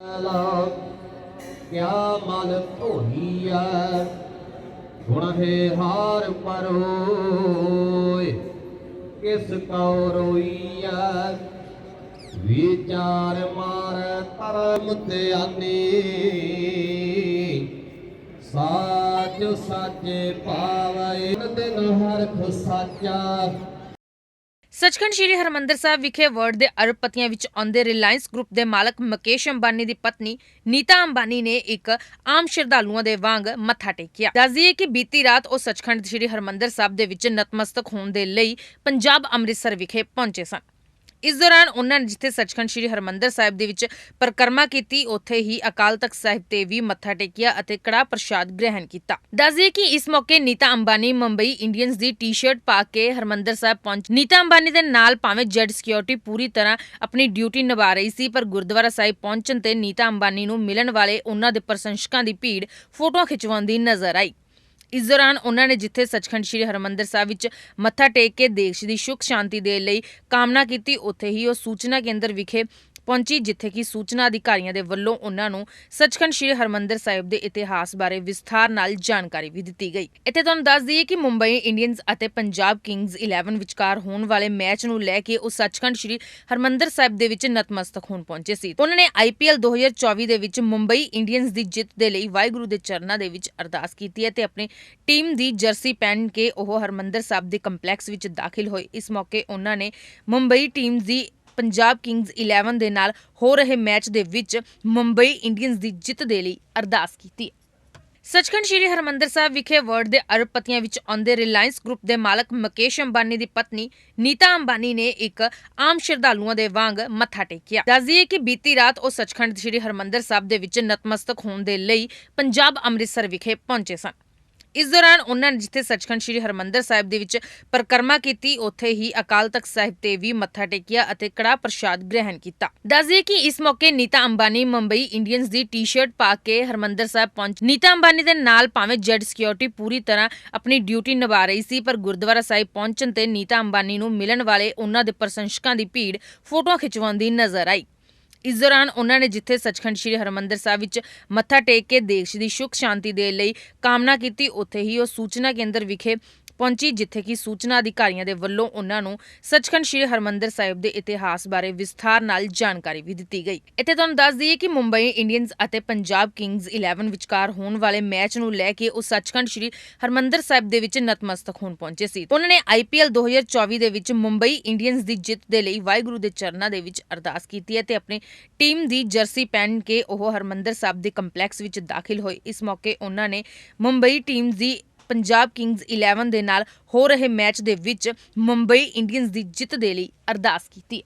ਲਾ। ਕਿਆ ਮਨ ਧੋਈਐ? ਗੁਣ ਹੈ ਹਾਰ ਪਰੋਏ। ਕਿਸ ਕਉ ਰੋਈਐ? ਵਿਚਾਰ ਮਾਰ ਧਰਮ ਧਿਆਨੀ ਸਾਚ ਸਾਚੇ ਪਾਵੈ ਦਿਨ ਹਰਖ ਸਾਚਾ ਸੱਚਖੰਡ ਸ੍ਰੀ ਹਰਮੰਦਰ ਸਾਹਿਬ ਵਿਖੇ ਵਰਲਡ ਦੇ ਅਰਬਪਤੀਆਂ ਵਿੱਚ ਆਉਂਦੇ ਰਿਲਾਇੰਸ ਗਰੁੱਪ ਦੇ ਮਾਲਕ ਮੁਕੇਸ਼ ਅੰਬਾਨੀ ਦੀ ਪਤਨੀ ਨੀਤਾ ਅੰਬਾਨੀ ਨੇ ਇੱਕ ਆਮ ਸ਼ਰਧਾਲੂਆਂ ਦੇ ਵਾਂਗ ਮੱਥਾ ਟੇਕਿਆ। ਦੱਸਦੀਏ ਕਿ ਬੀਤੀ ਰਾਤ ਉਹ ਸੱਚਖੰਡ ਸ੍ਰੀ ਹਰਮੰਦਰ ਸਾਹਿਬ ਦੇ ਵਿੱਚ ਨਤਮਸਤਕ ਹੋਣ ਦੇ ਲਈ ਪੰਜਾਬ ਅੰਮ੍ਰਿਤਸਰ ਵਿਖੇ ਪਹੁੰਚੇ ਸਨ। ਇਸ ਦੌਰਾਨ ਉਹਨਾਂ ਨੇ ਜਿੱਥੇ ਸੱਚਖੰਡ ਸ੍ਰੀ ਹਰਮੰਦਰ ਸਾਹਿਬ ਦੇ ਵਿੱਚ ਪਰਿਕਰਮਾ ਕੀਤੀ, ਉੱਥੇ ਹੀ ਅਕਾਲ ਤਖਤ ਸਾਹਿਬ ਤੇ ਵੀ ਮੱਥਾ ਟੇਕਿਆ ਅਤੇ ਕੜਾ ਪ੍ਰਸ਼ਾਦ ਗ੍ਰਹਿਣ ਕੀਤਾ। ਦੱਸਦੇ ਕਿ ਇਸ ਮੌਕੇ ਨੀਤਾ ਅੰਬਾਨੀ ਮੁੰਬਈ ਇੰਡੀਅਨਸ ਦੀ ਟੀ-ਸ਼ਰਟ ਪਾ ਕੇ ਹਰਮੰਦਰ ਸਾਹਿਬ ਪਹੁੰਚ ਨੀਤਾ ਅੰਬਾਨੀ ਦੇ ਨਾਲ ਭਾਵੇਂ ਜੈਡ ਸਿਕਿਉਰਿਟੀ ਪੂਰੀ ਤਰ੍ਹਾਂ ਆਪਣੀ ਡਿਊਟੀ ਨਿਭਾ ਰਹੀ ਸੀ, ਪਰ ਗੁਰਦੁਆਰਾ ਸਾਹਿਬ ਪਹੁੰਚਣ ਤੇ ਨੀਤਾ ਅੰਬਾਨੀ ਨੂੰ ਮਿਲਣ ਵਾਲੇ ਉਹਨਾਂ ਦੇ ਪ੍ਰਸ਼ੰਸਕਾਂ ਦੀ ਭੀੜ ਫੋਟੋਆਂ ਖਿਚਵਾਉਂਦੀ ਨਜ਼ਰ ਆਈ। ਇਸ ਦੌਰਾਨ ਉਹਨਾਂ ਨੇ ਜਿੱਥੇ ਸੱਚਖੰਡ ਸ੍ਰੀ ਹਰਮੰਦਰ ਸਾਹਿਬ ਵਿੱਚ ਮੱਥਾ ਟੇਕ ਕੇ ਦੇਸ਼ ਦੀ ਸੁਖ ਸ਼ਾਂਤੀ ਦੇ ਲਈ ਕਾਮਨਾ ਕੀਤੀ, ਉੱਥੇ ਹੀ ਉਹ ਸੂਚਨਾ ਕੇਂਦਰ ਵਿਖੇ ਪਹੁੰਚੀ, ਜਿੱਥੇ ਕਿ ਸੂਚਨਾ ਅਧਿਕਾਰੀਆਂ ਦੇ ਵੱਲੋਂ ਉਹਨਾਂ ਨੂੰ ਸੱਚਖੰਡ ਸ੍ਰੀ ਹਰਮੰਦਰ ਸਾਹਿਬ ਦੇ ਇਤਿਹਾਸ ਬਾਰੇ ਵਿਸਥਾਰ ਨਾਲ ਜਾਣਕਾਰੀ ਵੀ ਦਿੱਤੀ ਗਈ। ਇੱਥੇ ਤੁਹਾਨੂੰ ਦੱਸ ਦਈਏ ਕਿ ਮੁੰਬਈ ਇੰਡੀਅਨਸ ਅਤੇ ਪੰਜਾਬ ਕਿੰਗਜ਼ 11 ਵਿਚਕਾਰ ਹੋਣ ਵਾਲੇ ਮੈਚ ਨੂੰ ਲੈ ਕੇ ਉਹ ਸੱਚਖੰਡ ਸ੍ਰੀ ਹਰਮੰਦਰ ਸਾਹਿਬ ਦੇ ਵਿੱਚ ਨਤਮਸਤਕ ਹੋਣ ਪਹੁੰਚੇ ਸੀ। ਉਹਨਾਂ ਨੇ ਆਈਪੀਐਲ 2024 ਦੇ ਵਿੱਚ ਮੁੰਬਈ ਇੰਡੀਅਨਸ ਦੀ ਜਿੱਤ ਦੇ ਲਈ ਵਾਹਿਗੁਰੂ ਦੇ ਚਰਨਾਂ ਦੇ ਵਿੱਚ ਅਰਦਾਸ ਕੀਤੀ ਹੈ ਤੇ ਆਪਣੀ ਟੀਮ ਦੀ ਜਰਸੀ ਪਹਿਨ ਕੇ ਉਹ ਹਰਮੰਦਰ ਸਾਹਿਬ ਦੇ ਕੰਪਲੈਕਸ ਵਿੱਚ ਦਾਖਲ ਹੋਏ। ਇਸ ਮੌਕੇ ਉਹਨਾਂ ਨੇ ਮੁੰਬਈ ਟੀਮ ਦੀ ਪੰਜਾਬ ਕਿੰਗਜ਼ 11 ਦੇ ਨਾਲ ਹੋ ਰਹੇ ਮੈਚ ਦੇ ਵਿੱਚ ਮੁੰਬਈ ਇੰਡੀਅਨਸ ਦੀ ਜਿੱਤ ਦੇ ਲਈ ਅਰਦਾਸ ਕੀਤੀ। ਸੱਚਖੰਡ ਸ੍ਰੀ ਹਰਮੰਦਰ ਸਾਹਿਬ ਵਿਖੇ ਵਰਲਡ ਦੇ ਅਰਬਪਤੀਆਂ ਵਿੱਚ ਆਉਂਦੇ ਰਿਲਾਇੰਸ ਗਰੁੱਪ ਦੇ ਮਾਲਕ ਮੁਕੇਸ਼ ਅੰਬਾਨੀ ਦੀ ਪਤਨੀ ਨੀਤਾ ਅੰਬਾਨੀ ਨੇ ਇੱਕ ਆਮ ਸ਼ਰਧਾਲੂਆਂ ਦੇ ਵਾਂਗ ਮੱਥਾ ਟੇਕਿਆ। ਦੱਸਦੀਏ ਕਿ ਬੀਤੀ ਰਾਤ ਉਹ ਸੱਚਖੰਡ ਸ੍ਰੀ ਹਰਮੰਦਰ ਸਾਹਿਬ ਦੇ ਵਿੱਚ ਨਤਮਸਤਕ ਹੋਣ ਦੇ ਲਈ ਪੰਜਾਬ ਅੰਮ੍ਰਿਤਸਰ ਵਿਖੇ ਪਹੁੰਚੇ ਸਨ। ਇਸ ਦੌਰਾਨ ਉਹਨਾਂ ਨੇ ਜਿੱਥੇ ਸੱਚਖੰਡ ਸ੍ਰੀ ਹਰਮੰਦਰ ਸਾਹਿਬ ਦੇ ਵਿੱਚ ਪਰਿਕਰਮਾ ਕੀਤੀ, ਉੱਥੇ ਹੀ ਅਕਾਲ ਤਖਤ ਸਾਹਿਬ ਤੇ ਵੀ ਮੱਥਾ ਟੇਕਿਆ ਅਤੇ ਕੜਾ ਪ੍ਰਸ਼ਾਦ ਗ੍ਰਹਿਣ ਕੀਤਾ। ਦੱਸਦੇ ਕਿ ਇਸ ਮੌਕੇ ਨੀਤਾ ਅੰਬਾਨੀ ਮੁੰਬਈ ਇੰਡੀਅਨਸ ਦੀ ਟੀ-ਸ਼ਰਟ ਪਾ ਕੇ ਹਰਮੰਦਰ ਸਾਹਿਬ ਪਹੁੰਚ ਨੀਤਾ ਅੰਬਾਨੀ ਦੇ ਨਾਲ ਭਾਵੇਂ ਜੈਡ ਸਿਕਿਉਰਿਟੀ ਪੂਰੀ ਤਰ੍ਹਾਂ ਆਪਣੀ ਡਿਊਟੀ ਨਿਭਾ ਰਹੀ ਸੀ, ਪਰ ਗੁਰਦੁਆਰਾ ਸਾਹਿਬ ਪਹੁੰਚਣ ਤੇ ਨੀਤਾ ਅੰਬਾਨੀ ਨੂੰ ਮਿਲਣ ਵਾਲੇ ਉਹਨਾਂ ਦੇ ਪ੍ਰਸ਼ੰਸਕਾਂ ਦੀ ਭੀੜ ਫੋਟੋਆਂ ਖਿਚਵਾਉਂਦੀ ਨਜ਼ਰ ਆਈ। ਇਸ ਦੌਰਾਨ ਉਹਨਾਂ ਨੇ ਜਿੱਥੇ ਸੱਚਖੰਡ ਸ੍ਰੀ ਹਰਮੰਦਰ ਸਾਹਿਬ ਵਿੱਚ ਮੱਥਾ ਟੇਕ ਕੇ ਦੇਸ਼ ਦੀ ਸੁਖ ਸ਼ਾਂਤੀ ਦੇ ਲਈ ਕਾਮਨਾ ਕੀਤੀ, ਉੱਥੇ ਹੀ ਉਹ ਸੂਚਨਾ ਕੇਂਦਰ ਵਿਖੇ ਪਹੁੰਚੀ, ਜਿੱਥੇ ਕਿ ਸੂਚਨਾ ਅਧਿਕਾਰੀਆਂ ਦੇ ਵੱਲੋਂ ਉਹਨਾਂ ਨੂੰ ਸੱਚਖੰਡ ਸ੍ਰੀ ਹਰਮੰਦਰ ਸਾਹਿਬ ਦੇ ਇਤਿਹਾਸ ਬਾਰੇ ਵਿਸਥਾਰ ਨਾਲ ਜਾਣਕਾਰੀ ਵੀ ਦਿੱਤੀ ਗਈ। ਇੱਥੇ ਤੁਹਾਨੂੰ ਦੱਸ ਦਈਏ ਕਿ ਮੁੰਬਈ ਇੰਡੀਅਨਸ ਅਤੇ ਪੰਜਾਬ ਕਿੰਗਜ਼ 11 ਵਿਚਕਾਰ ਹੋਣ ਵਾਲੇ ਮੈਚ ਨੂੰ ਲੈ ਕੇ ਉਹ ਸੱਚਖੰਡ ਸ੍ਰੀ ਹਰਮੰਦਰ ਸਾਹਿਬ ਦੇ ਵਿੱਚ ਨਤਮਸਤਕ ਹੋਣ ਪਹੁੰਚੇ ਸੀ। ਉਹਨਾਂ ਨੇ ਆਈਪੀਐਲ 2024 ਦੇ ਵਿੱਚ ਮੁੰਬਈ ਇੰਡੀਅਨਸ ਦੀ ਜਿੱਤ ਦੇ ਲਈ ਵਾਹਿਗੁਰੂ ਦੇ ਚਰਨਾਂ ਦੇ ਵਿੱਚ ਅਰਦਾਸ ਕੀਤੀ ਹੈ ਤੇ ਆਪਣੀ ਟੀਮ ਦੀ ਜਰਸੀ ਪਹਿਨ ਕੇ ਉਹ ਹਰਮੰਦਰ ਸਾਹਿਬ ਦੇ ਕੰਪਲੈਕਸ ਵਿੱਚ ਦਾਖਲ ਹੋਏ। ਇਸ ਮੌਕੇ ਉਹਨਾਂ ਨੇ ਮੁੰਬਈ ਟੀਮ ਦੀ ਪੰਜਾਬ ਕਿੰਗਜ਼ 11 ਦੇ ਨਾਲ ਹੋ ਰਹੇ ਮੈਚ ਦੇ ਵਿੱਚ ਮੁੰਬਈ ਇੰਡੀਅਨਸ ਦੀ ਜਿੱਤ ਦੇ ਲਈ ਅਰਦਾਸ ਕੀਤੀ।